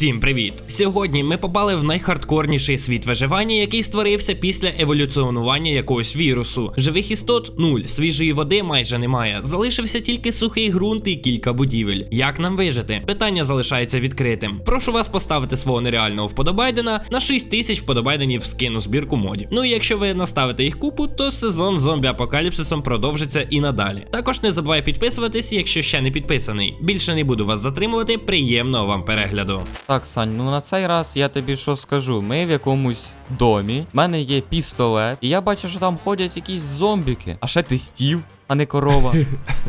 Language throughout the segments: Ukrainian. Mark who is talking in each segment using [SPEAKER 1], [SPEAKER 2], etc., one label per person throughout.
[SPEAKER 1] Всім привіт! Сьогодні ми попали в найхардкорніший світ виживання, який створився після еволюціонування якогось вірусу. Живих істот нуль, свіжої води майже немає. Залишився тільки сухий ґрунт і кілька будівель. Як нам вижити? Питання залишається відкритим. Прошу вас поставити свого нереального вподобайдена на 6 тисяч вподобайденів скину збірку модів. Ну і якщо ви наставите їх купу, то сезон зомбі апокаліпсисом продовжиться і надалі. Також не забувай підписуватись, якщо ще не підписаний. Більше не буду вас затримувати. Приємного вам перегляду.
[SPEAKER 2] Так, Сань, ну на цей раз я тобі що скажу. Ми в якомусь домі, в мене є пістолет, і я бачу, що там ходять якісь зомбіки. А ще ти стів, а не корова.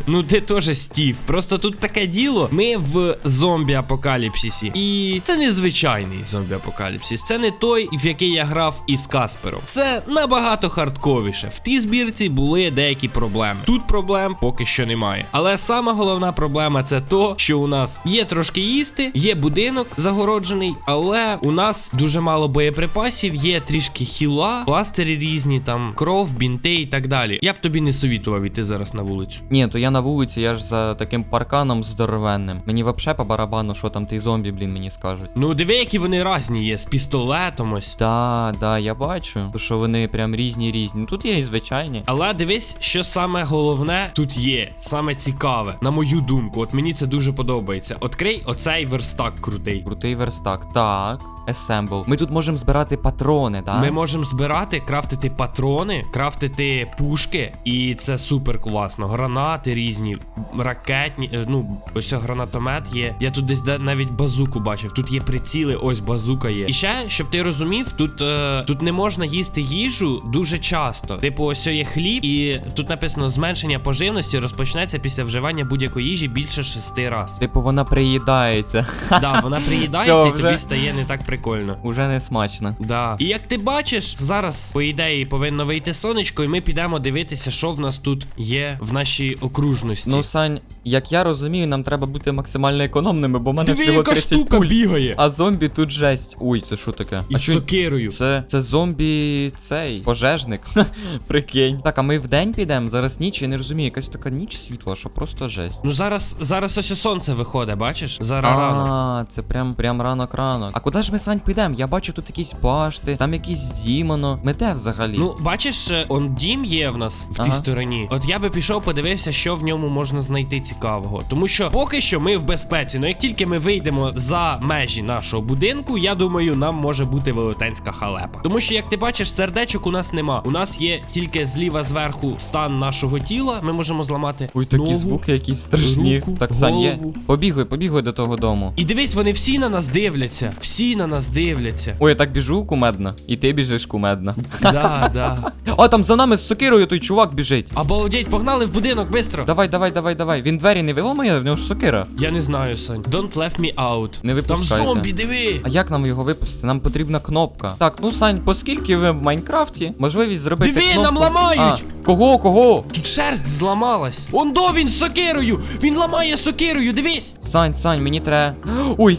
[SPEAKER 1] Ну ти теж стів. Просто тут таке діло. Ми в зомбі апокаліпсисі. І це не звичайний зомбі апокаліпсис. Це не той, в який я грав із Каспером. Це набагато хардковіше. В тій збірці були деякі проблеми. Тут проблем поки що немає. Але сама головна проблема це то, що у нас є трошки їсти, є будинок загороджений, але у нас дуже мало боєприпасів, є трішки хіла, пластирі різні, там кров, бінти і так далі. Я б тобі не совітував іти зараз на вулицю.
[SPEAKER 2] Ні, то я на вулиці, я ж за таким парканом здоровенним. Мені вообще по барабану, що там ті зомбі, блін, мені скажуть.
[SPEAKER 1] Ну, диви, які вони різні є, з пістолетом ось.
[SPEAKER 2] Да, да, я бачу, що вони прям різні різні. Ну тут є і звичайні.
[SPEAKER 1] Але дивись, що саме головне тут є, саме цікаве, на мою думку. От мені це дуже подобається. Открий оцей верстак крутий.
[SPEAKER 2] Крутий верстак. Так, Assemble. Ми тут можемо збирати патрони, так?
[SPEAKER 1] Ми можемо збирати, крафтити патрони, крафтити пушки, і це супер класно. Гранати різні, ракетні. е, Ну, ось гранатомет є. Я тут десь навіть базуку бачив. Тут є приціли, ось базука є. І ще, щоб ти розумів, тут, е, тут не можна їсти їжу дуже часто. Типу, ось є хліб, і тут написано зменшення поживності розпочнеться після вживання будь-якої їжі більше шести разів.
[SPEAKER 2] Типу вона приїдається.
[SPEAKER 1] Да, вона приїдається і тобі
[SPEAKER 2] вже.
[SPEAKER 1] стає не так прикольно.
[SPEAKER 2] Уже не смачно.
[SPEAKER 1] Да. І як ти бачиш, зараз, по ідеї, повинно вийти сонечко, і ми підемо дивитися, що в нас тут є в нашій окружності.
[SPEAKER 2] Ну, Сань, як я розумію, нам треба бути максимально економними, бо в мене
[SPEAKER 1] Диви,
[SPEAKER 2] всього
[SPEAKER 1] яка
[SPEAKER 2] 30
[SPEAKER 1] штука
[SPEAKER 2] пуль.
[SPEAKER 1] бігає.
[SPEAKER 2] А зомбі тут жесть. Ой, це що таке?
[SPEAKER 1] І
[SPEAKER 2] а
[SPEAKER 1] з сокирою.
[SPEAKER 2] Це, це зомбі цей пожежник. Прикинь. Так, а ми в день підемо, зараз ніч, я не розумію, якась така ніч світла, що просто жесть.
[SPEAKER 1] Ну зараз, зараз ось і сонце виходить, бачиш? Зараз рано.
[SPEAKER 2] А, це прям прям ранок ранок. А куди ж ми Сань підемо? Я бачу тут якісь башти, там якісь дімоно. Ми де взагалі?
[SPEAKER 1] Ну, бачиш, е, он дім є в нас в тій стороні. От я би пішов, подивився, що в ньому можна знайти цікавого. Тому що поки що ми в безпеці. Ну як тільки ми вийдемо за межі нашого будинку, я думаю, нам може бути велетенська халепа. Тому що, як ти бачиш, сердечок у нас нема. У нас є тільки зліва зверху стан нашого тіла. Ми можемо зламати.
[SPEAKER 2] Ой, такі
[SPEAKER 1] ногу.
[SPEAKER 2] звуки якісь страшні.
[SPEAKER 1] руку,
[SPEAKER 2] так, Сань, є. Побігли, побігли до того дому.
[SPEAKER 1] І дивись, вони всі на нас дивляться. Всі на нас дивляться.
[SPEAKER 2] Ой, я так біжу кумедно. І ти біжиш кумедно.
[SPEAKER 1] Да, да.
[SPEAKER 2] А, там за нами з сокирою той чувак біжить.
[SPEAKER 1] Обалдеть, погнали в будинок, бистро.
[SPEAKER 2] Давай, давай, давай, давай. Він двері не виламає, в нього ж сокира.
[SPEAKER 1] Я не знаю, Сань. Don't left me out.
[SPEAKER 2] Не
[SPEAKER 1] Там зомбі, диви.
[SPEAKER 2] А як нам його випустити? Нам потрібна кнопка. Так, ну Сань, оскільки ви в Майнкрафті, можливість зробити.
[SPEAKER 1] Диви,
[SPEAKER 2] кнопку...
[SPEAKER 1] нам ламають!
[SPEAKER 2] А, кого, кого?
[SPEAKER 1] Тут шерсть зламалась. Он до він з сокирою! Він ламає сокирою, дивись!
[SPEAKER 2] Сань, Сань, мені треба. Ой!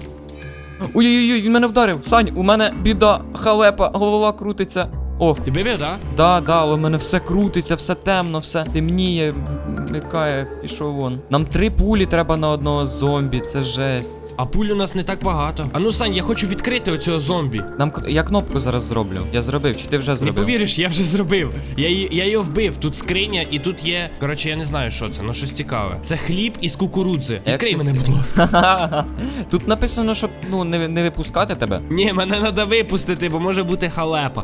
[SPEAKER 2] Ой-ой-ой, він мене вдарив. Сань, у мене біда, халепа, голова крутиться. О,
[SPEAKER 1] Ти бивив, да?
[SPEAKER 2] да, да, але в мене все крутиться, все темно, все темніє, микає, пішов вон. Нам три пулі треба на одного зомбі, це жесть.
[SPEAKER 1] А пуль у нас не так багато. А ну, Сань, я хочу відкрити оцього зомбі.
[SPEAKER 2] Нам к- я кнопку зараз зроблю. Я зробив, чи ти вже
[SPEAKER 1] Не
[SPEAKER 2] зробив?
[SPEAKER 1] повіриш, я вже зробив. Я, її- я його вбив. Тут скриня, і тут є. Коротше, я не знаю, що це, ну щось цікаве. Це хліб із кукурудзи. Відкрий мене, будь ласка.
[SPEAKER 2] Тут написано, щоб ну не, не випускати тебе.
[SPEAKER 1] Ні, мене треба випустити, бо може бути халепа.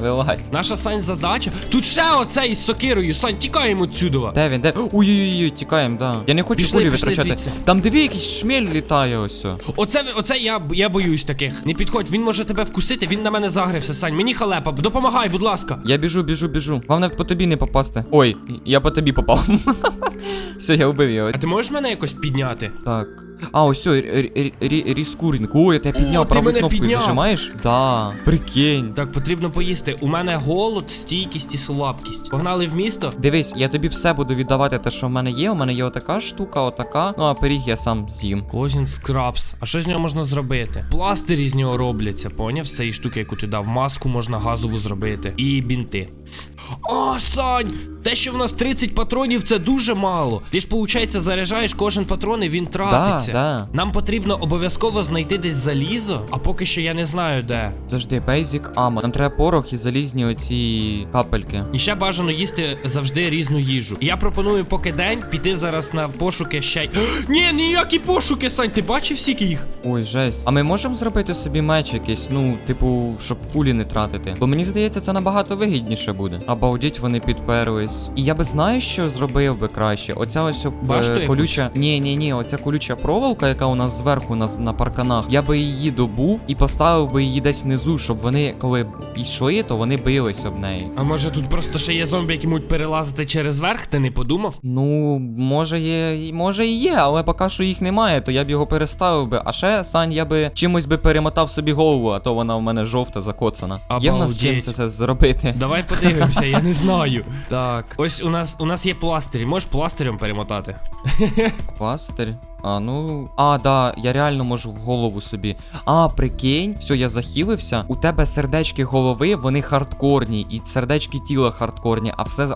[SPEAKER 2] Вилазь.
[SPEAKER 1] Наша Сань задача. Тут ще оцей із сокирою. Сань, тікаємо отсюда.
[SPEAKER 2] Де він? Де? Ой-ой-ой, тікаємо, да. Я не хочу
[SPEAKER 1] Пішли,
[SPEAKER 2] пулі
[SPEAKER 1] пішли
[SPEAKER 2] витрачати.
[SPEAKER 1] звідси.
[SPEAKER 2] Там диви, якийсь шмель літає ось.
[SPEAKER 1] Оце, оце я, я боюсь таких. Не підходь, він може тебе вкусити, він на мене загрився, Сань. Мені халепа, допомагай, будь ласка.
[SPEAKER 2] Я біжу, біжу, біжу. Головне по тобі не попасти. Ой, я по тобі попав. Все, я вбив його.
[SPEAKER 1] А ти можеш мене якось підняти?
[SPEAKER 2] Так. А, ось все, ріскурінг. Ой, я тебе підняв правою кнопкою зажимаєш? Да. Прикинь.
[SPEAKER 1] Так, потрібно поїсти. У мене голод, стійкість і слабкість. Погнали в місто.
[SPEAKER 2] Дивись, я тобі все буду віддавати те, що в мене є. У мене є отака штука, отака. Ну, а пиріг я сам з'їм.
[SPEAKER 1] Козін скрабс. А що з нього можна зробити? Пластирі з нього робляться, поняв? З цієї штуки, яку ти дав. Маску можна газову зробити. І бінти. О, Сань! Те, що в нас 30 патронів, це дуже мало. Ти ж, виходить, заряджаєш кожен патрон і він тратиться.
[SPEAKER 2] да.
[SPEAKER 1] Нам потрібно обов'язково знайти десь залізо, а поки що я не знаю де.
[SPEAKER 2] Завжди, basic ammo. Нам треба порох і залізні оці капельки.
[SPEAKER 1] І ще бажано їсти завжди різну їжу. І я пропоную поки день піти зараз на пошуки ще. Ні, ніякі пошуки, Сань, ти бачив скільки їх?
[SPEAKER 2] Ой, жесть. А ми можемо зробити собі меч якийсь, ну, типу, щоб кулі не тратити. Бо мені здається, це набагато вигідніше буде. Обалдіть, вони підперлись. І я би знаю, що зробив би краще. Оця ось е, колюча. Ні, ні, ні, оця колюча проволока, яка у нас зверху на, на парканах. Я би її добув і поставив би її десь внизу, щоб вони, коли йшли, то вони бились об неї.
[SPEAKER 1] А може тут просто ще є зомбі, які можуть перелазити через верх, ти не подумав?
[SPEAKER 2] Ну, може є, може і є, але поки що їх немає, то я б його переставив би. А ще, Сань, я би чимось би перемотав собі голову, а то вона в мене жовта, закоцана. Є в нас чим це, це зробити?
[SPEAKER 1] Давай подивимося, я не знаю. Так, ось у нас у нас є пластирі. Можеш пластирем перемотати?
[SPEAKER 2] Пластир. А, ну. А, да, я реально можу в голову собі. А, прикинь, все, я захилився. У тебе сердечки голови, вони хардкорні, і сердечки тіла хардкорні, а все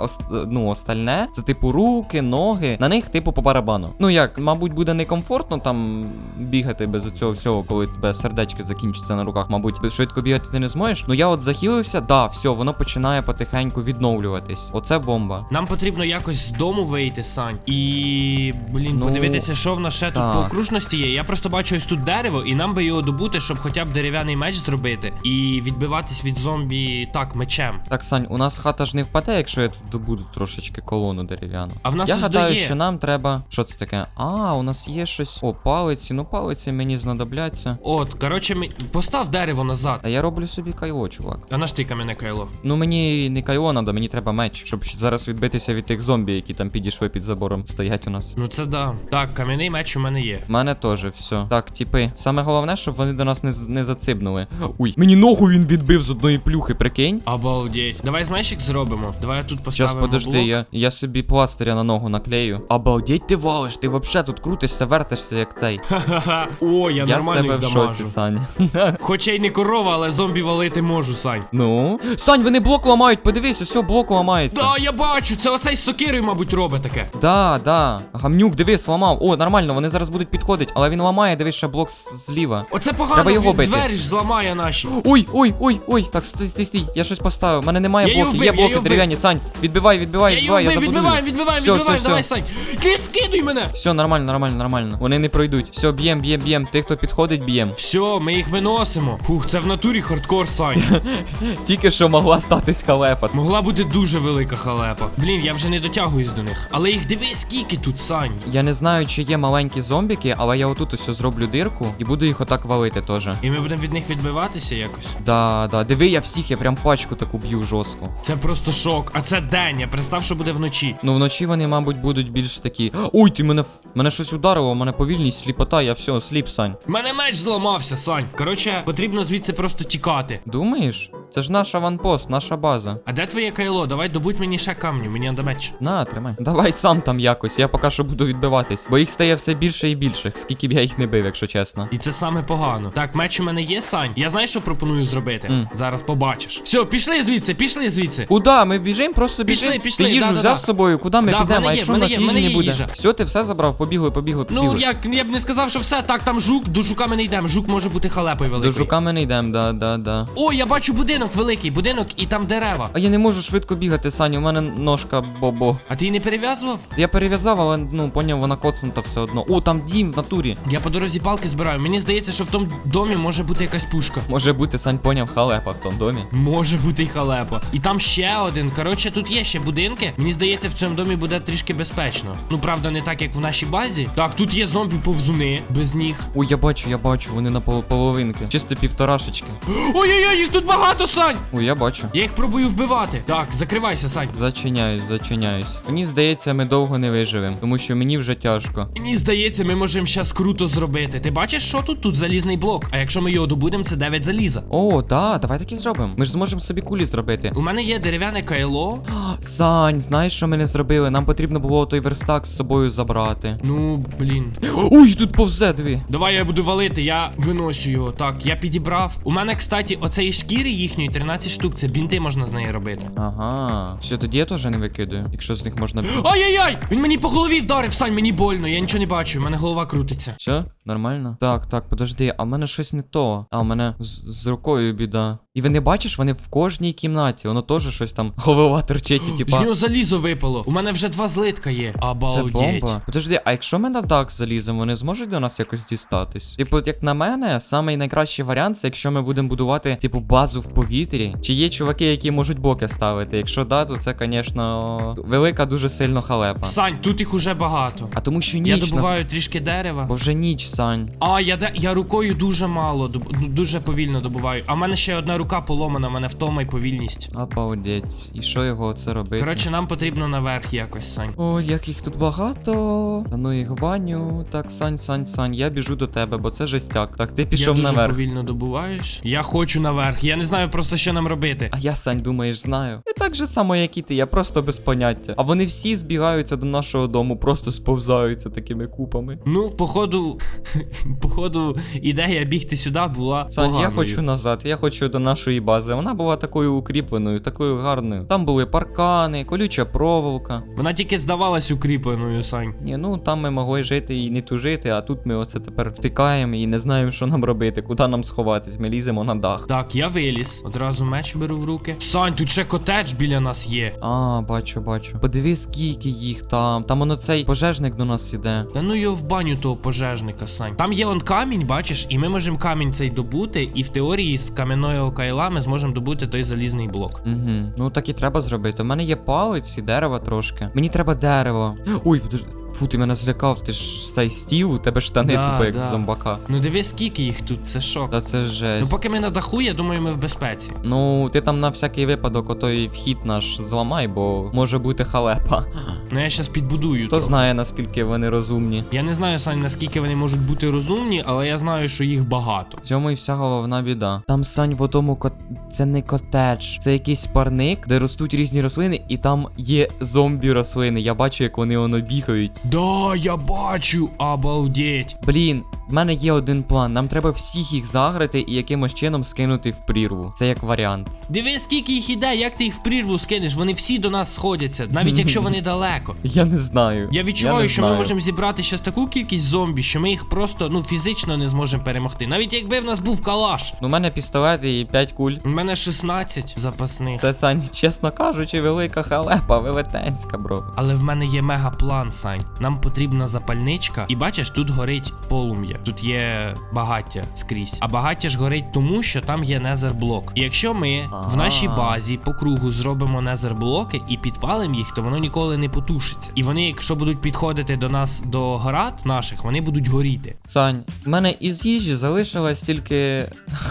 [SPEAKER 2] ну, остальне, це типу руки, ноги. На них, типу, по барабану. Ну як, мабуть, буде некомфортно там бігати без цього всього, коли тебе сердечки закінчаться на руках. Мабуть, швидко бігати ти не зможеш. Ну я от захилився, да, все, воно починає потихеньку відновлюватись. Оце бомба.
[SPEAKER 1] Нам потрібно якось з дому вийти, Сань. І. Блін,
[SPEAKER 2] Ну,
[SPEAKER 1] подивитися, що в нас ще тут по окружності є. Я просто бачу ось тут дерево, і нам би його добути, щоб хоча б дерев'яний меч зробити. І відбиватись від зомбі так, мечем.
[SPEAKER 2] Так, Сань, у нас хата ж не впаде, якщо я тут добуду трошечки колону дерев'яну.
[SPEAKER 1] А в нас
[SPEAKER 2] я гадаю, що нам треба. Що це таке? А, у нас є щось. О, палиці. Ну, палиці мені знадобляться.
[SPEAKER 1] От, коротше, ми... постав дерево назад.
[SPEAKER 2] А я роблю собі кайло, чувак.
[SPEAKER 1] А наш ти кам'яне кайло.
[SPEAKER 2] Ну мені не кайло надо, мені треба меч, щоб зараз відбитися від тих зомбі, які там підійшли під забором, стоять у нас.
[SPEAKER 1] Ну це да. Так, кам'яний меч у мене є.
[SPEAKER 2] У мене теж все. Так, типи. Саме головне, щоб вони до нас не, не зацибнули. Ой, мені ногу він відбив з одної плюхи, прикинь.
[SPEAKER 1] Обалдеть. Давай знаєш, як зробимо? Давай я тут поставимо
[SPEAKER 2] подожди,
[SPEAKER 1] блок.
[SPEAKER 2] я, я собі пластиря на ногу наклею. Обалдеть ти валиш, ти вообще тут крутишся, вертишся як цей.
[SPEAKER 1] Ха-ха. О, я,
[SPEAKER 2] Я з
[SPEAKER 1] нормально
[SPEAKER 2] тебе
[SPEAKER 1] їх
[SPEAKER 2] в
[SPEAKER 1] дамажу.
[SPEAKER 2] шоці, Сань.
[SPEAKER 1] Хоча й не корова, але зомбі валити можу, Сань.
[SPEAKER 2] ну. Сань, вони блок ламають, подивись, ось блок ламається.
[SPEAKER 1] Да, я бачу, це оцей з сокирою, мабуть, робить таке.
[SPEAKER 2] Да, да. Гамнюк, дивись, ламав. О, нормально, вони зараз будуть підходити, але він ламає, дивись, ще блок зліва.
[SPEAKER 1] Оце погано,
[SPEAKER 2] Треба його
[SPEAKER 1] він
[SPEAKER 2] бити.
[SPEAKER 1] двері ж зламає наші.
[SPEAKER 2] Ой, ой, ой, ой. Так, стій, стій, стій. Я щось поставив. У мене немає
[SPEAKER 1] Я його
[SPEAKER 2] блоків.
[SPEAKER 1] вбив,
[SPEAKER 2] Є блоки
[SPEAKER 1] його вбив.
[SPEAKER 2] дерев'яні. Сань, відбивай, відбивай,
[SPEAKER 1] Я його
[SPEAKER 2] відбивай, я
[SPEAKER 1] вбив,
[SPEAKER 2] забудую.
[SPEAKER 1] відбиваємо, давай,
[SPEAKER 2] всьо.
[SPEAKER 1] Сань. Не скидуй мене.
[SPEAKER 2] Все, нормально, нормально, нормально. Вони не пройдуть. Все, б'єм, б'єм, б'єм. Тих, хто підходить, б'єм.
[SPEAKER 1] Все, ми їх виносимо. Фух, це в натурі хардкор, Сань.
[SPEAKER 2] Тільки що могла статись халепа.
[SPEAKER 1] Могла бути дуже велика халепа. Блін, я вже не дотягуюсь до них. Але їх диви, скільки тут, Сань.
[SPEAKER 2] Я не знаю, чи є маленькі зомбіки, але я отут ось зроблю дирку і буду їх отак валити теж.
[SPEAKER 1] І ми будемо від них відбиватися якось.
[SPEAKER 2] Да, да. Диви, я всіх, я прям пачку таку б'ю жорстко.
[SPEAKER 1] Це просто шок. А це день. Я представ, що буде вночі.
[SPEAKER 2] Ну вночі вони, мабуть, будуть більш такі. Ой, ти мене мене щось ударило, мене повільність, сліпота, я все, сліп, Сань.
[SPEAKER 1] У мене меч зламався, Сань. Коротше, потрібно звідси просто тікати.
[SPEAKER 2] Думаєш? Це ж наш аванпост, наша база.
[SPEAKER 1] А де твоє кайло? Давай добудь мені ще камню, мені надо меч.
[SPEAKER 2] На, тримай. Давай сам там якось, я поки що буду відбиватись. Бо їх стає все більше і більше, скільки б я їх не бив, якщо чесно.
[SPEAKER 1] І це саме погано. Так, меч у мене є, Сань. Я знаю, що пропоную зробити.
[SPEAKER 2] М.
[SPEAKER 1] Зараз побачиш. Все, пішли звідси, пішли звідси.
[SPEAKER 2] Куда? Ми біжимо, просто біжимо.
[SPEAKER 1] пішли,
[SPEAKER 2] Ти їжу
[SPEAKER 1] да-да-да.
[SPEAKER 2] з собою, куди ми
[SPEAKER 1] Да,
[SPEAKER 2] підемо, а якщо
[SPEAKER 1] в
[SPEAKER 2] у нас
[SPEAKER 1] є,
[SPEAKER 2] їжі не буде?
[SPEAKER 1] їжа.
[SPEAKER 2] Все, ти все забрав, побігли, побігли, побігли.
[SPEAKER 1] Ну, як я б не сказав, що все, так, там жук, до жука ми не йдемо. Жук може бути халепою
[SPEAKER 2] великий.
[SPEAKER 1] До
[SPEAKER 2] жука ми не йдемо, да, да, да.
[SPEAKER 1] О, я бачу будинок великий, будинок і там дерева.
[SPEAKER 2] А я не можу швидко бігати, Саня, у мене ножка бобо.
[SPEAKER 1] А ти її не перев'язував?
[SPEAKER 2] Я перев'язав, але ну поняв, вона коцнута все одно. О, там дім в натурі.
[SPEAKER 1] Я по дорозі палки збираю. Мені здається, що в тому домі може бути якась пушка.
[SPEAKER 2] Може бути, Сань поняв, халепа в тому домі.
[SPEAKER 1] Може бути й халепа. І там ще один. Коротше, тут є ще будинки. Мені здається, в цьому домі буде трішки безпечно. Ну, правда, не так, як в нашій базі. Так, тут є зомбі-повзуни без ніг.
[SPEAKER 2] Ой, я бачу, я бачу, вони на пол- половинки. Чисто півторашечки.
[SPEAKER 1] Ой-ой-ой, їх тут багато, Сань!
[SPEAKER 2] Ой, я бачу.
[SPEAKER 1] Я їх пробую вбивати. Так, закривайся, Сань.
[SPEAKER 2] Зачиняюсь, зачиняюсь. Мені здається, ми довго не виживемо, тому що мені вже тяжко.
[SPEAKER 1] Мені здається, ми можемо щас круто зробити. Ти бачиш, що тут? Тут залізний блок. А якщо ми його добудемо, це 9 заліза.
[SPEAKER 2] О, да, давай так і зробимо. Ми ж зможемо собі кулі зробити.
[SPEAKER 1] У мене є дерев'яне кайло.
[SPEAKER 2] Сань, знаєш, що ми не зробили? Нам потрібно було той верстак з собою забрати.
[SPEAKER 1] Ну, блін.
[SPEAKER 2] Ой, тут повзе дві.
[SPEAKER 1] Давай я буду валити, я виносю його. Так, я підібрав. У мене, кстати, оцеї шкіри їхньої 13 штук, це бінти можна з неї робити.
[SPEAKER 2] Ага. Все, тоді я теж не викидаю, якщо з них можна.
[SPEAKER 1] Ай-яй-яй! Він мені по голові вдарив, Сань, мені больно, я нічого не бачу, в мене голова крутиться.
[SPEAKER 2] Все, нормально? Так, так, подожди, а в мене щось не то. А в мене з, з рукою біда. І ви не бачиш, вони в кожній кімнаті, воно теж щось там голова торчить, і
[SPEAKER 1] З
[SPEAKER 2] типа.
[SPEAKER 1] нього залізо випало. У мене вже два злитка є.
[SPEAKER 2] Це
[SPEAKER 1] Обалдеть.
[SPEAKER 2] бомба. Подожди, а якщо ми на дах заліземо, вони зможуть до нас якось дістатись? Типу, як на мене, самий найкращий варіант, це якщо ми будемо будувати, типу, базу в повітрі. Чи є чуваки, які можуть боки ставити? Якщо да, то це, звісно, велика дуже сильно халепа.
[SPEAKER 1] Сань, тут їх уже багато.
[SPEAKER 2] А тому що ніч
[SPEAKER 1] Я
[SPEAKER 2] нас...
[SPEAKER 1] добуваю трішки дерева.
[SPEAKER 2] Бо вже ніч, Сань.
[SPEAKER 1] А, я де я рукою дуже мало, доб... ну, дуже повільно добуваю. А в мене ще одна рука поломана, мене втома й повільність.
[SPEAKER 2] Обалдеть. І що його це робити?
[SPEAKER 1] Коротше, нам потрібно наверх якось, Сань.
[SPEAKER 2] О, як їх тут багато. А ну їх в баню. Так, Сань, Сань, Сань, я біжу до тебе, бо це жестяк. Так, ти пішов
[SPEAKER 1] я дуже
[SPEAKER 2] наверх.
[SPEAKER 1] повільно добуваєш. Я хочу наверх. Я не знаю просто, що нам робити.
[SPEAKER 2] А я, Сань, думаєш, знаю. І так же само, як і ти, я просто без поняття. А вони всі збігаються до нашого дому, просто сповзаються такими купами.
[SPEAKER 1] Ну, походу, походу, ідея бігти сюди була.
[SPEAKER 2] Сань, я хочу назад, я хочу до нашої бази. Вона була такою укріпленою, такою гарною. Там були паркани, колюча проволока.
[SPEAKER 1] Вона тільки здавалась укріпленою, Сань.
[SPEAKER 2] Ні, ну там ми могли жити і не тужити, а тут ми оце тепер втикаємо і не знаємо, що нам робити, куди нам сховатись. Ми ліземо на дах.
[SPEAKER 1] Так, я виліз. Одразу меч беру в руки. Сань, тут ще котедж біля нас є.
[SPEAKER 2] А, бачу, бачу. Подиви, скільки їх там. Там воно цей пожежник до нас іде.
[SPEAKER 1] Та ну його в баню того пожежника, Сань. Там є он камінь, бачиш, і ми можемо камінь цей добути, і в теорії з кам'яної кайла ми зможемо добути той залізний блок.
[SPEAKER 2] Угу. Ну так і треба зробити. У мене є палець і дерева трошки. Мені треба дерево. Ой, подожди. Фу, ти мене злякав, ти ж цей стіл, у тебе штани
[SPEAKER 1] Да,
[SPEAKER 2] тупо як
[SPEAKER 1] да.
[SPEAKER 2] в зомбака.
[SPEAKER 1] Ну диви, скільки їх тут, це шок.
[SPEAKER 2] Та це
[SPEAKER 1] Ну поки ми на даху, я думаю, ми в безпеці.
[SPEAKER 2] Ну, ти там на всякий випадок отой вхід наш зламай, бо може бути халепа.
[SPEAKER 1] Ну я щас підбудую.
[SPEAKER 2] Хто
[SPEAKER 1] трохи.
[SPEAKER 2] знає, наскільки вони розумні.
[SPEAKER 1] Я не знаю, Сань, наскільки вони можуть бути розумні, але я знаю, що їх багато.
[SPEAKER 2] В цьому і вся головна біда. Там сань в одному кот... Це не котедж, це якийсь парник, де ростуть різні рослини, і там є зомбі рослини. Я бачу, як вони воно бігають.
[SPEAKER 1] Да, я бачу, обалдеть.
[SPEAKER 2] Блін, в мене є один план. Нам треба всіх їх заграти і якимось чином скинути в прірву. Це як варіант.
[SPEAKER 1] Диви, скільки їх іде, як ти їх в прірву скинеш, вони всі до нас сходяться, навіть якщо вони далеко.
[SPEAKER 2] Я не знаю.
[SPEAKER 1] Я відчуваю, що ми можемо зібрати щас таку кількість зомбі, що ми їх просто ну фізично не зможемо перемогти. Навіть якби в нас був калаш.
[SPEAKER 2] Ну, У мене пістолет і 5 куль.
[SPEAKER 1] У мене 16 запасних.
[SPEAKER 2] Це Сань, чесно кажучи, велика халепа, велетенська, бро.
[SPEAKER 1] Але в мене є мегаплан, Сань. Нам потрібна запальничка, і бачиш, тут горить полум'я. Тут є багаття скрізь. А багаття ж горить тому, що там є незерблок. І якщо ми в нашій базі по кругу зробимо незерблоки і підпалимо їх, то воно ніколи не потушиться. І вони, якщо будуть підходити до нас до град наших, вони будуть горіти.
[SPEAKER 2] Сань, в мене із їжі залишилась тільки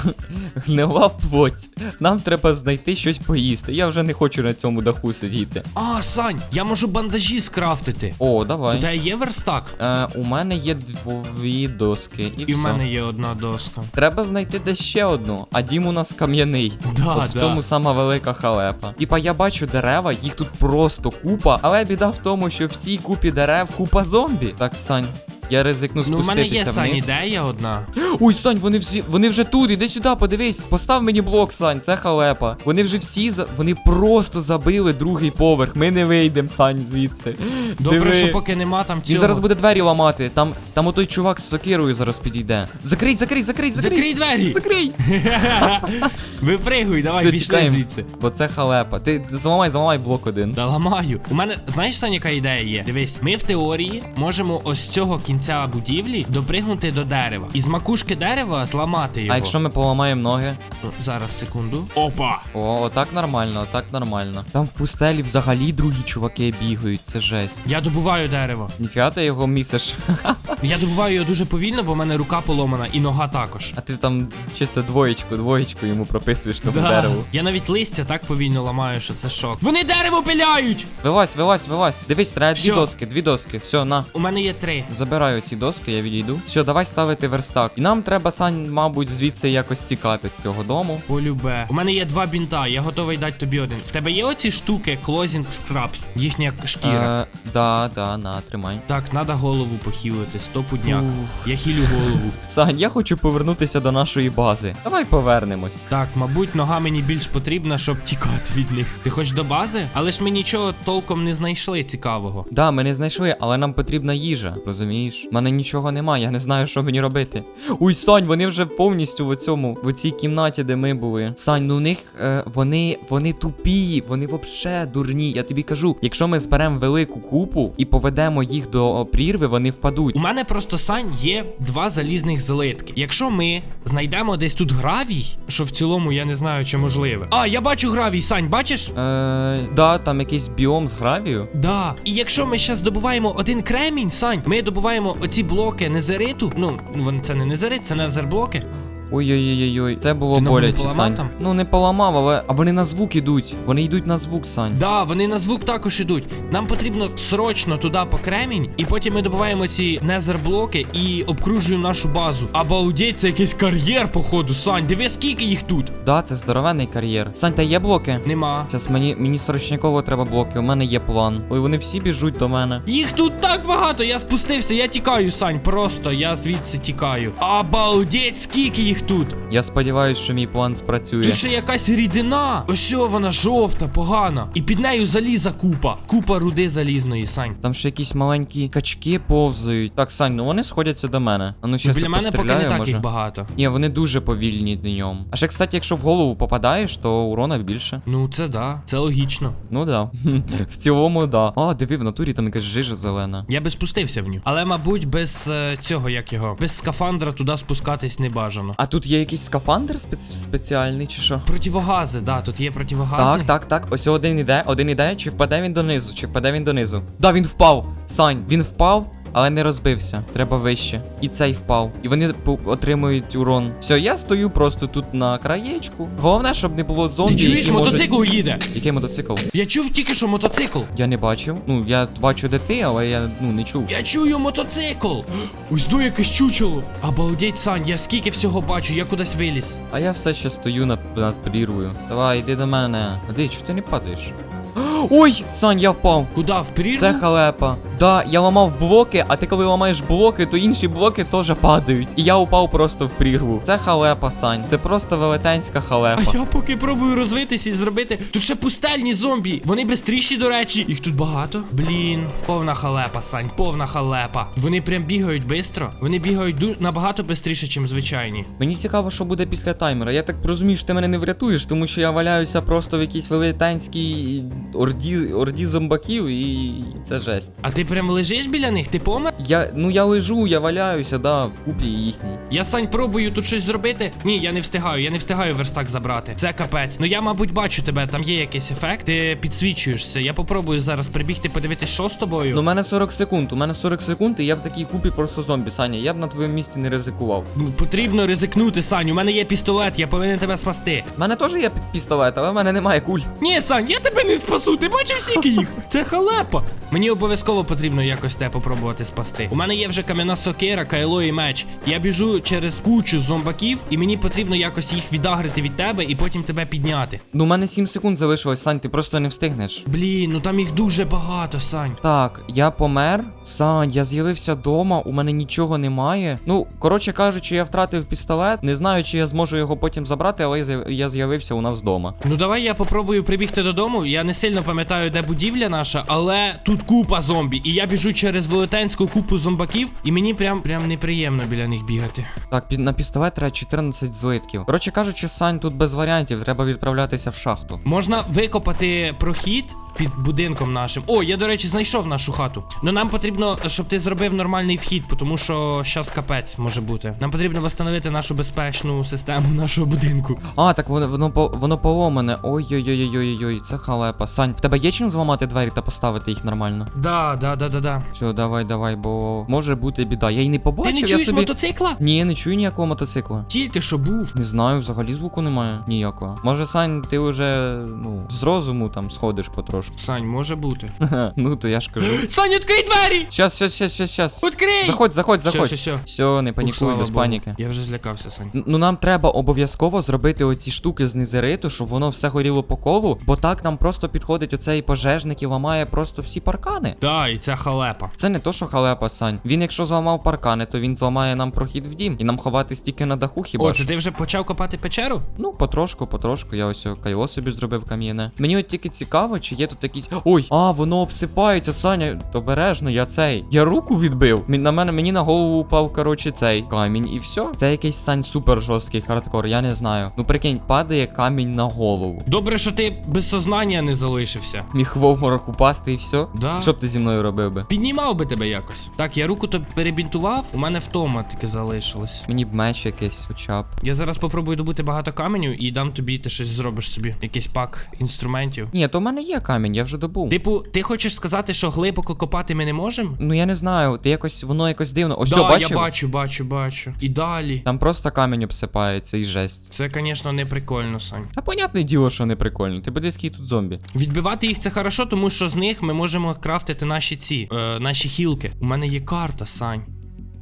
[SPEAKER 2] гнила плоть. Нам треба знайти щось поїсти. Я вже не хочу на цьому даху сидіти.
[SPEAKER 1] А, Сань, я можу бандажі скрафтити.
[SPEAKER 2] О,
[SPEAKER 1] У
[SPEAKER 2] давай.
[SPEAKER 1] тебе є верстак?
[SPEAKER 2] Е, у мене є дві доски, і,
[SPEAKER 1] І
[SPEAKER 2] все.
[SPEAKER 1] в мене є одна доска.
[SPEAKER 2] Треба знайти десь ще одну, а дім у нас кам'яний.
[SPEAKER 1] Да,
[SPEAKER 2] От в
[SPEAKER 1] да.
[SPEAKER 2] цьому сама велика халепа. Типа я бачу дерева, їх тут просто купа, але біда в тому, що в цій купі дерев купа зомбі. Так, Сань, я ризикну
[SPEAKER 1] Ну, в мене є Сань ідея одна.
[SPEAKER 2] Ой, Сань, вони всі, вони вже тут, іди сюди, подивись. Постав мені блок, Сань, це халепа. Вони вже всі за. Вони просто забили другий поверх. Ми не вийдемо, Сань, звідси.
[SPEAKER 1] Добре,
[SPEAKER 2] Диви.
[SPEAKER 1] що поки нема там цього.
[SPEAKER 2] Він зараз буде двері ламати. Там, там отой чувак з сокирою зараз підійде. Закрий, закрий, закрий, закрий.
[SPEAKER 1] Закрий двері!
[SPEAKER 2] Закрий!
[SPEAKER 1] Випригуй, давай, пішли звідси.
[SPEAKER 2] Бо це халепа. Ти зламай, зламай блок один.
[SPEAKER 1] Та ламаю. У мене, знаєш, Саня, яка ідея є? Дивись, ми в теорії можемо ось цього кінця будівлі допригнути до дерева. І з макушки дерева зламати його.
[SPEAKER 2] А якщо ми поламаємо ноги?
[SPEAKER 1] Ну, Зараз, секунду. Опа!
[SPEAKER 2] О, отак нормально, отак нормально. Там в пустелі взагалі другі чуваки бігають, це жесть.
[SPEAKER 1] Я добуваю дерево.
[SPEAKER 2] Ніфіга ти його місиш.
[SPEAKER 1] Я добуваю його дуже повільно, бо в мене рука поломана і нога також.
[SPEAKER 2] А ти там чисто двоєчку, двоєчку йому прописуєш тому
[SPEAKER 1] Да.
[SPEAKER 2] дереву.
[SPEAKER 1] Я навіть листя так повільно ламаю, що це шок. Вони дерево пиляють!
[SPEAKER 2] Вилазь, вилазь, вилазь. Дивись, треба дві доски, дві доски. Все, на.
[SPEAKER 1] У мене є три.
[SPEAKER 2] Забирай забираю ці доски, я відійду. Все, давай ставити верстак. І нам треба, Сань, мабуть, звідси якось тікати з цього дому.
[SPEAKER 1] Полюбе. У мене є два бінта, я готовий дати тобі один. В тебе є оці штуки Closing Scraps, їхня шкіра.
[SPEAKER 2] Е, да, да, на, тримай.
[SPEAKER 1] Так, надо голову похилити, стопудняк. Я хілю голову.
[SPEAKER 2] Сань, я хочу повернутися до нашої бази. Давай повернемось.
[SPEAKER 1] Так, мабуть, нога мені більш потрібна, щоб тікати від них. Ти хочеш до бази? Але ж ми нічого толком не знайшли цікавого.
[SPEAKER 2] Да, ми не знайшли, але нам потрібна їжа. Розумієш? У мене нічого немає, я не знаю, що мені робити. Уй, Сань, вони вже повністю в цьому, в цій кімнаті, де ми були. Сань, ну у них е, вони, вони тупі, вони вообще дурні. Я тобі кажу, якщо ми зберемо велику купу і поведемо їх до прірви, вони впадуть.
[SPEAKER 1] У мене просто сань є два залізних злитки. Якщо ми знайдемо десь тут гравій, що в цілому я не знаю, чи можливе. А, я бачу гравій, сань, бачиш?
[SPEAKER 2] Е, да, там якийсь біом з гравію.
[SPEAKER 1] Да. І якщо ми зараз добуваємо один кремінь, Сань, ми добуваємо оці блоки незериту. Ну, це не незерит, це незерблоки.
[SPEAKER 2] Ой-ой-ой-ой, це було
[SPEAKER 1] Ти ногу не
[SPEAKER 2] боляче,
[SPEAKER 1] поламав
[SPEAKER 2] Сань.
[SPEAKER 1] там?
[SPEAKER 2] Ну не поламав, але. А вони на звук ідуть. Вони йдуть на звук, Сань.
[SPEAKER 1] Да, вони на звук також ідуть. Нам потрібно срочно туди по кремінь, і потім ми добуваємо ці незерблоки і обкружуємо нашу базу. Обалдеть, це якийсь кар'єр, походу, Сань. Диви, скільки їх тут.
[SPEAKER 2] Да, це здоровенний кар'єр. Сань, та є блоки?
[SPEAKER 1] Нема.
[SPEAKER 2] Зараз мені, мені срочниково треба блоки, у мене є план. Ой, вони всі біжуть до мене.
[SPEAKER 1] Їх тут так багато, я спустився, я тікаю, Сань, просто я звідси тікаю. Обалдеть, скільки їх тут.
[SPEAKER 2] Я сподіваюся, що мій план спрацює.
[SPEAKER 1] Тут ще якась рідина. Ось вона жовта, погана. І під нею заліза купа. Купа руди залізної, Сань.
[SPEAKER 2] Там ще якісь маленькі качки повзають. Так, Сань, ну вони сходяться до мене. А ну щас
[SPEAKER 1] біля
[SPEAKER 2] я
[SPEAKER 1] мене поки не так
[SPEAKER 2] може.
[SPEAKER 1] їх багато.
[SPEAKER 2] Ні, вони дуже повільні днем. А ще, кстати, якщо в голову попадаєш, то урона більше.
[SPEAKER 1] Ну, це да, це логічно.
[SPEAKER 2] Ну да. в цілому, да. А, диви, в натурі там якась жижа зелена.
[SPEAKER 1] Я би спустився в нього. Але, мабуть, без е, цього, як його, без скафандра туди спускатись не бажано.
[SPEAKER 2] А тут є якийсь скафандр спец- спеціальний чи що?
[SPEAKER 1] Противогази, да, тут є противогази.
[SPEAKER 2] Так, так, так. Ось один іде, один іде, чи впаде він донизу, чи впаде він донизу. Да, він впав. Сань, він впав, але не розбився. Треба вище. І цей впав. І вони отримують урон. Все, я стою просто тут на краєчку. Головне, щоб не було зомбі.
[SPEAKER 1] Ти чуєш,
[SPEAKER 2] які можуть-
[SPEAKER 1] мотоцикл їде.
[SPEAKER 2] Який мотоцикл?
[SPEAKER 1] Я чув тільки що мотоцикл.
[SPEAKER 2] Я не бачив. Ну, я бачу, де ти, але я ну не чув.
[SPEAKER 1] Я чую мотоцикл. Ось до якесь чучело. Обалдеть, Сань, я скільки всього бачу, я кудись виліз.
[SPEAKER 2] А я все ще стою над, над прірвою. Давай, йди до мене. А де, чого ти не падаєш? Ой, Сань, я впав.
[SPEAKER 1] Куди? В прірву?
[SPEAKER 2] Це халепа. Да, я ламав блоки, а ти коли ламаєш блоки, то інші блоки теж падають. І я упав просто в прірву. Це халепа, Сань. Це просто велетенська халепа.
[SPEAKER 1] А я поки пробую розвитися і зробити. Тут ще пустельні зомбі. Вони бистріші, до речі. Їх тут багато. Блін, повна халепа, Сань, повна халепа. Вони прям бігають швидко. Вони бігають ду- набагато швидше, ніж звичайні.
[SPEAKER 2] Мені цікаво, що буде після таймера. Я так розумію, що ти мене не врятуєш, тому що я валяюся просто в якійсь велетенській орді, орді зомбаків, і це жесть.
[SPEAKER 1] А ти прям лежиш біля них? Ти помер?
[SPEAKER 2] Я, ну я лежу, я валяюся, да, в купі їхній.
[SPEAKER 1] Я Сань пробую тут щось зробити. Ні, я не встигаю, я не встигаю верстак забрати. Це капець. Ну я, мабуть, бачу тебе, там є якийсь ефект. Ти підсвічуєшся. Я попробую зараз прибігти, подивитись, що з тобою.
[SPEAKER 2] Ну, у мене 40 секунд, у мене 40 секунд, і я в такій купі просто зомбі, Саня. Я б на твоєму місці не ризикував.
[SPEAKER 1] Ну, Потрібно ризикнути, Сань. У мене є пістолет, я повинен тебе спасти.
[SPEAKER 2] У мене теж є пістолет, але в мене немає куль.
[SPEAKER 1] Ні, Сань, я тебе не спасу. Ти бачив скільки їх? Це халепа. Мені обов'язково потрібно якось тебе попробувати спасти. У мене є вже кам'яна сокира, кайло і меч. Я біжу через кучу зомбаків, і мені потрібно якось їх відагрити від тебе і потім тебе підняти.
[SPEAKER 2] Ну, у мене 7 секунд залишилось, Сань, ти просто не встигнеш.
[SPEAKER 1] Блін, ну там їх дуже багато, Сань.
[SPEAKER 2] Так, я помер. Сань, я з'явився вдома, у мене нічого немає. Ну, коротше кажучи, я втратив пістолет. Не знаю, чи я зможу його потім забрати, але я я з'явився у нас вдома.
[SPEAKER 1] Ну давай я попробую прибігти додому. Я не сильно пам'ятаю, де будівля наша, але тут купа зомбі. І я біжу через велетенську купу зомбаків, і мені прям прям неприємно біля них бігати.
[SPEAKER 2] Так, на пістолет треба 14 злитків. Коротше кажучи, Сань, тут без варіантів, треба відправлятися в шахту.
[SPEAKER 1] Можна викопати прохід під будинком нашим. О, я, до речі, знайшов нашу хату. Ну нам потрібно, щоб ти зробив нормальний вхід, тому що щас капець може бути. Нам потрібно встановити нашу безпечну систему нашого будинку.
[SPEAKER 2] А, так воно воно воно поломане. Ой-ой-ой-ой-ой-ой, це халепа. Сань, в тебе є чим зламати двері та поставити їх нормально?
[SPEAKER 1] Да, да, да, да, да.
[SPEAKER 2] Все, давай, давай, бо може бути біда. Я й не побачив.
[SPEAKER 1] Ти не
[SPEAKER 2] я собі...
[SPEAKER 1] мотоцикла?
[SPEAKER 2] Ні, я не чую ніякого мотоцикла.
[SPEAKER 1] Тільки що був.
[SPEAKER 2] Не знаю, взагалі звуку немає ніякого. Може, Сань, ти вже ну з розуму там сходиш потрошки. Трошки.
[SPEAKER 1] Сань, може бути.
[SPEAKER 2] ну то я ж кажу.
[SPEAKER 1] Сань, відкрий двері!
[SPEAKER 2] Щас, щас, щас, щас, щас.
[SPEAKER 1] Відкрий!
[SPEAKER 2] Заходь, заходь, заходь.
[SPEAKER 1] все, все.
[SPEAKER 2] Все, не панікуй, без паніки.
[SPEAKER 1] Я вже злякався, Сань.
[SPEAKER 2] Ну нам треба обов'язково зробити оці штуки з незериту, щоб воно все горіло по колу, бо так нам просто підходить оцей пожежник і ламає просто всі паркани.
[SPEAKER 1] Да, і це халепа.
[SPEAKER 2] Це не то, що халепа, Сань. Він, якщо зламав паркани, то він зламає нам прохід в дім. І нам ховатись тільки на даху хіба
[SPEAKER 1] О, це ти вже почав копати печеру?
[SPEAKER 2] Ну, потрошку, потрошку, я ось кайло собі зробив кам'яне. Мені от тільки цікаво, чи є тут якісь. Ой, а, воно обсипається, Саня. Обережно, я цей. Я руку відбив. Мі- На мене мені на голову упав, коротше, цей камінь, і все. Це якийсь Сань супер жорсткий хардкор, я не знаю. Ну прикинь, падає камінь на голову.
[SPEAKER 1] Добре, що ти без сознання не залишився.
[SPEAKER 2] Міг в обморок упасти і все.
[SPEAKER 1] Да.
[SPEAKER 2] Що б ти зі мною робив би?
[SPEAKER 1] Піднімав би тебе якось. Так, я руку то перебінтував, у мене втома таки залишилась.
[SPEAKER 2] Мені б меч якийсь, хоча б.
[SPEAKER 1] Я зараз попробую добути багато каменю і дам тобі, ти щось зробиш собі. Якийсь пак інструментів.
[SPEAKER 2] Ні, то в мене є камінь, я вже добув.
[SPEAKER 1] Типу, ти хочеш сказати, що глибоко копати ми не можемо?
[SPEAKER 2] Ну я не знаю, ти якось воно якось дивно. Ось
[SPEAKER 1] да,
[SPEAKER 2] все, бачив?
[SPEAKER 1] я бачу, бачу, бачу. І далі.
[SPEAKER 2] Там просто камінь обсипається і жесть.
[SPEAKER 1] Це, звісно, не прикольно, Сань.
[SPEAKER 2] Та понятне діло, що не прикольно. Ти який тут зомбі.
[SPEAKER 1] Відбивати їх це хорошо, тому що з них ми можемо крафтити наші ці, е, наші хілки. У мене є карта, Сань.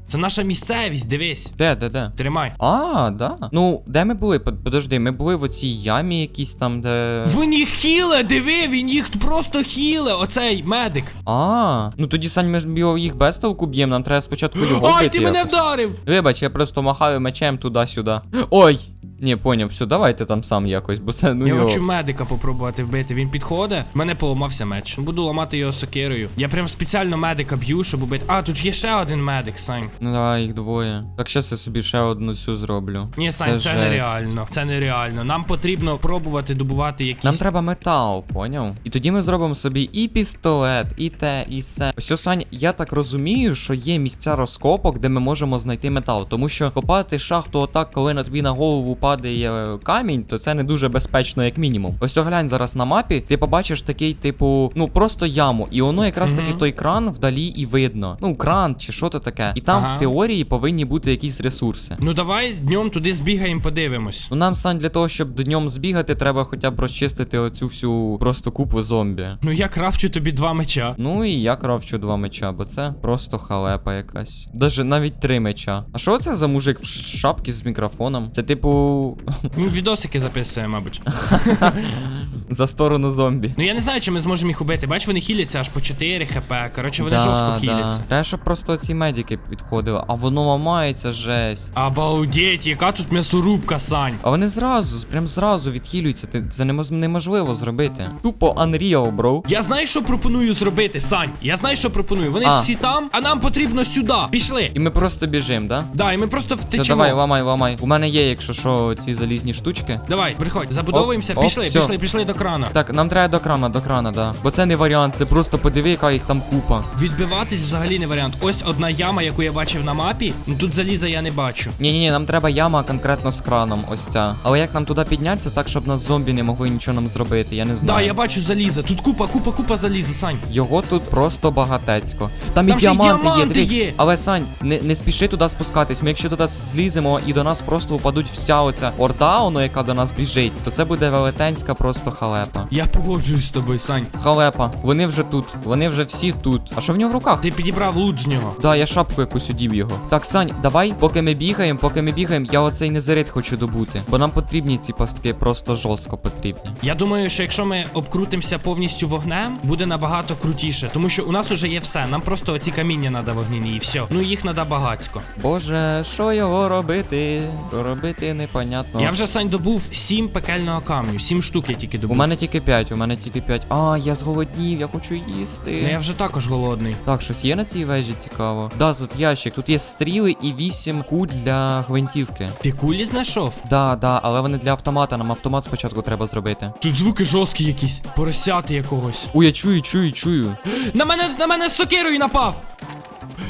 [SPEAKER 1] Це наша місцевість, дивись.
[SPEAKER 2] Де, де, де?
[SPEAKER 1] Тримай.
[SPEAKER 2] А, да. Ну, де ми були? Подожди, ми були в оцій ямі якійсь там, де.
[SPEAKER 1] Він їх хіле, диви, він їх просто хіле, оцей медик.
[SPEAKER 2] А, ну тоді Сань, ми його- їх без толку б'ємо, нам треба спочатку його
[SPEAKER 1] Ай,
[SPEAKER 2] вбити
[SPEAKER 1] ти мене
[SPEAKER 2] якось.
[SPEAKER 1] вдарив!
[SPEAKER 2] Вибач, я просто махаю мечем туди-сюди. Ой! Ні, поняв, все, давайте там сам якось, бо це ну
[SPEAKER 1] Я
[SPEAKER 2] його.
[SPEAKER 1] хочу медика попробувати вбити. Він підходить, в мене поламався меч. Буду ламати його сокирою. Я прям спеціально медика б'ю, щоб убити. А, тут є ще один медик, Сань.
[SPEAKER 2] Ну давай їх двоє. Так щас я собі ще одну цю зроблю.
[SPEAKER 1] Ні, Сань, це,
[SPEAKER 2] жесть.
[SPEAKER 1] нереально. Це нереально. Нам потрібно пробувати добувати якісь.
[SPEAKER 2] Нам треба метал, поняв? І тоді ми зробимо собі і пістолет, і те, і все. Ось, Сань, я так розумію, що є місця розкопок, де ми можемо знайти метал. Тому що копати шахту отак, коли на тобі на голову падає е, камінь, то це не дуже безпечно, як мінімум. Ось оглянь зараз на мапі, ти побачиш такий, типу, ну просто яму. І воно якраз таки той кран вдалі і видно. Ну, кран чи що то таке. І там
[SPEAKER 1] Ага.
[SPEAKER 2] в теорії повинні бути якісь ресурси.
[SPEAKER 1] Ну давай з днем туди збігаємо, подивимось.
[SPEAKER 2] Ну нам Сань, для того, щоб днем збігати, треба хоча б розчистити оцю всю просто купу зомбі.
[SPEAKER 1] Ну я крафчу тобі два меча.
[SPEAKER 2] Ну і я кравчу два меча, бо це просто халепа якась. Даже навіть три меча. А що це за мужик в шапці з мікрофоном? Це типу
[SPEAKER 1] відосики записує, мабуть.
[SPEAKER 2] за сторону зомбі.
[SPEAKER 1] Ну я не знаю, чи ми зможемо їх убити. Бач, вони хіляться аж по 4 хп. Коротше, вони жорстко хіляться.
[SPEAKER 2] Треба, щоб просто ці медики підходили, а воно ламається жесть.
[SPEAKER 1] Обалдеть, яка тут м'ясорубка, Сань.
[SPEAKER 2] А вони зразу, прям зразу відхилюються. Це неможливо зробити. Тупо Unreal, бро.
[SPEAKER 1] Я знаю, що пропоную зробити, Сань. Я знаю, що пропоную. Вони
[SPEAKER 2] А.
[SPEAKER 1] всі там, а нам потрібно сюди. Пішли.
[SPEAKER 2] І ми просто біжимо, да?
[SPEAKER 1] Да, і ми просто
[SPEAKER 2] Все,
[SPEAKER 1] втечемо.
[SPEAKER 2] давай, ламай, ламай. У мене є, якщо що, ці залізні штучки.
[SPEAKER 1] Давай, приходь, забудовуємося.
[SPEAKER 2] Оп, оп,
[SPEAKER 1] пішли,
[SPEAKER 2] всьо.
[SPEAKER 1] пішли, пішли до крана.
[SPEAKER 2] Так, нам треба до крана, до крана, да. Бо це не варіант, це просто подиви, яка їх там купа.
[SPEAKER 1] Відбиватись взагалі не варіант. Ось одна яма, яку я бачив на мапі. Ну тут заліза я не бачу.
[SPEAKER 2] Ні, ні, ні, нам треба яма конкретно з краном, ось ця. Але як нам туди піднятися, так щоб нас зомбі не могли нічого нам зробити, я не знаю.
[SPEAKER 1] Да, я бачу заліза. Тут купа, купа, купа заліза, Сань.
[SPEAKER 2] Його тут просто багатецько. Там, і
[SPEAKER 1] Там ще й
[SPEAKER 2] діаманти,
[SPEAKER 1] діаманти
[SPEAKER 2] є, дивись.
[SPEAKER 1] є.
[SPEAKER 2] Але Сань, не, не спіши туди спускатись. Ми якщо туди зліземо і до нас просто упадуть вся оця орда, воно, яка до нас біжить, то це буде велетенська просто халепа.
[SPEAKER 1] Я погоджуюсь з тобою, Сань.
[SPEAKER 2] Халепа, вони вже тут, вони вже всі тут. А що в нього в руках?
[SPEAKER 1] Ти підібрав лут з нього.
[SPEAKER 2] Да, я шапку якусь одів його. Так, Сань, давай, поки ми бігаємо, поки ми бігаємо, я оцей незерит хочу добути. Бо нам потрібні ці пастки, просто жорстко потрібні.
[SPEAKER 1] Я думаю, що якщо ми обкрутимося повністю вогнем, буде набагато крутіше. Тому що у нас уже є все. Нам просто оці каміння треба вогняні і все. Ну їх треба багацько.
[SPEAKER 2] Боже, що його робити? Що робити непонятно.
[SPEAKER 1] Я вже Сань добув сім пекельного камню. Сім штук я тільки добув.
[SPEAKER 2] Мене тільки 5, у мене тільки 5. А, я зголоднів, я хочу їсти.
[SPEAKER 1] Ну я вже також голодний.
[SPEAKER 2] Так, щось є на цій вежі цікаво. Да, тут ящик, тут є стріли і 8 куль для гвинтівки.
[SPEAKER 1] Ти кулі знайшов?
[SPEAKER 2] Да, да, але вони для автомата, нам автомат спочатку треба зробити.
[SPEAKER 1] Тут звуки жорсткі якісь. Поросяти якогось.
[SPEAKER 2] Ой, я чую, чую, чую.
[SPEAKER 1] На мене на мене з сокирою напав!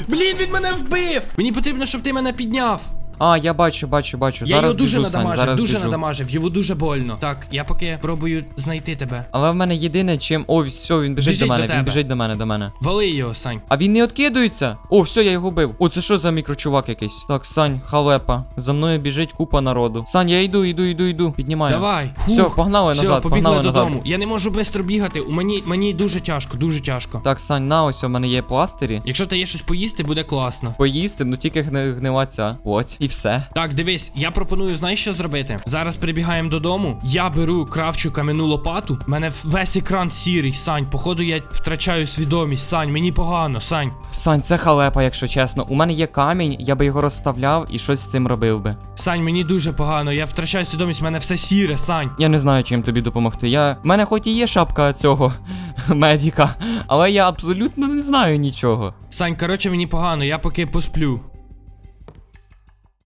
[SPEAKER 1] Блін, він мене вбив! Мені потрібно, щоб ти мене підняв.
[SPEAKER 2] А, я бачу, бачу, бачу.
[SPEAKER 1] Я
[SPEAKER 2] зараз
[SPEAKER 1] його дуже
[SPEAKER 2] біжу, Сань,
[SPEAKER 1] надамажив,
[SPEAKER 2] зараз
[SPEAKER 1] дуже
[SPEAKER 2] біжу.
[SPEAKER 1] надамажив, його дуже больно. Так, я поки пробую знайти тебе.
[SPEAKER 2] Але в мене єдине, чим. О, все, він біжить,
[SPEAKER 1] Біжить
[SPEAKER 2] до мене,
[SPEAKER 1] до
[SPEAKER 2] він
[SPEAKER 1] тебе.
[SPEAKER 2] біжить до мене, до мене.
[SPEAKER 1] Вали його, Сань.
[SPEAKER 2] А він не откидується. О, все, я його бив. О, це що за мікрочувак якийсь? Так, Сань, халепа. За мною біжить купа народу. Сань, я йду, йду, йду, йду. Піднімаю.
[SPEAKER 1] Давай.
[SPEAKER 2] Все,
[SPEAKER 1] Фух.
[SPEAKER 2] погнали
[SPEAKER 1] Все,
[SPEAKER 2] назад,
[SPEAKER 1] побігли
[SPEAKER 2] погнали
[SPEAKER 1] додому.
[SPEAKER 2] назад.
[SPEAKER 1] Я не можу швидко бігати. У мені мені дуже тяжко, дуже тяжко.
[SPEAKER 2] Так, Сань, на ось у мене є пластирі.
[SPEAKER 1] Якщо ти є щось поїсти, буде класно.
[SPEAKER 2] Поїсти, ну тільки гни, гнила ця. От, і все.
[SPEAKER 1] Так, дивись, я пропоную, знаєш, що зробити? Зараз прибігаємо додому. Я беру кравчу кам'яну лопату. У мене весь екран сірий, Сань. Походу, я втрачаю свідомість. Сань, мені погано, Сань.
[SPEAKER 2] Сань, це халепа, якщо чесно. У мене є камінь, я би його розставляв і щось з цим робив би.
[SPEAKER 1] Сань, мені дуже погано. Я втрачаю свідомість, у мене все сіре, Сань.
[SPEAKER 2] Я не знаю, чим тобі допомогти. Я. У мене хоч і є шапка цього медика, але я абсолютно не знаю нічого.
[SPEAKER 1] Сань, коротше, мені погано, я поки посплю.